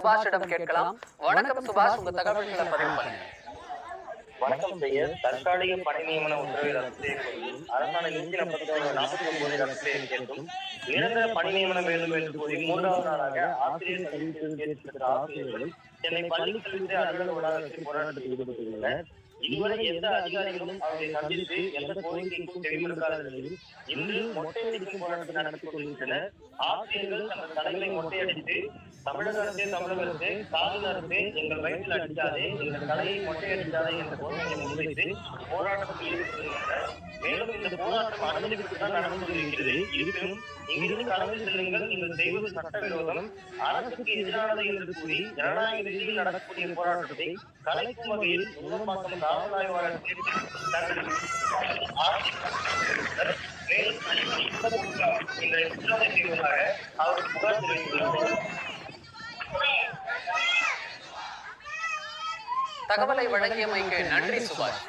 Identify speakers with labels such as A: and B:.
A: சுபாஷிடம் கேட்கலாம். வணக்கம் சுபாஷ் உங்க தகவல்களை பதிவு பண்ணுங்க.
B: வணக்கம் செய்ய தற்காலிக பணி நியமன உத்தரவை ரத்து செய்யக்கோரி அரசாணை நூத்தி நாற்பத்தி நாற்பத்தி ஒன்பதை ரத்து செய்ய கேட்கும் நிரந்தர பணி நியமனம் வேண்டும் என்று கூறி மூன்றாவது நாளாக ஆசிரியர் கல்வி தேர்வு பெற்ற ஆசிரியர்கள் சென்னை பள்ளி கல்வித்துறை அலுவலக வளாகத்தில் போராட்டத்தில் ஈடுபட்டுள்ளனர். இதுவரை எந்த அதிகாரிகளும் அவர்களை சந்தித்து எந்த கோரிக்கைக்கும் செவிமடுக்காத நிலையில் இன்று மொட்டையடிக்கும் போராட்டத்தை நடத்திக் கொள்கின்றனர் ஆசிரியர்கள் தங்கள் தலைமை மொட்டையடித்து தமிழக அரசே தமிழக அரசே ஸ்டாலின் அரசே எங்கள் வயிற்றில் அடிக்காதே எங்கள் தலையை மொட்டையடிக்காதே என்ற கோரிக்கையை முன்வைத்து போராட்டத்தில் ஈடுபட்டுள்ளனர் மேலும் இந்த போராட்டம் அனுமதிக்கப்பட்டுதான் நடந்து கொண்டிருக்கிறது இருப்பினும் இங்கிருந்து கடந்து செல்லுங்கள். நீங்கள் செய்வது சட்டவிரோதம். அரசுக்கு எதிரானது என்று கூறி ஜனநாயக ரீதியில் நடக்கக்கூடிய போராட்டத்தை கலைக்கும் வகையில் உருவாக்கம் காவல் ஆய்வாளர் மேலும் இந்த விசாரணை செய்வதாக அவர் புகார் தெரிவித்துள்ளார்
A: தகவலை வழங்கியமைக்கு நன்றி சுபாஷ்.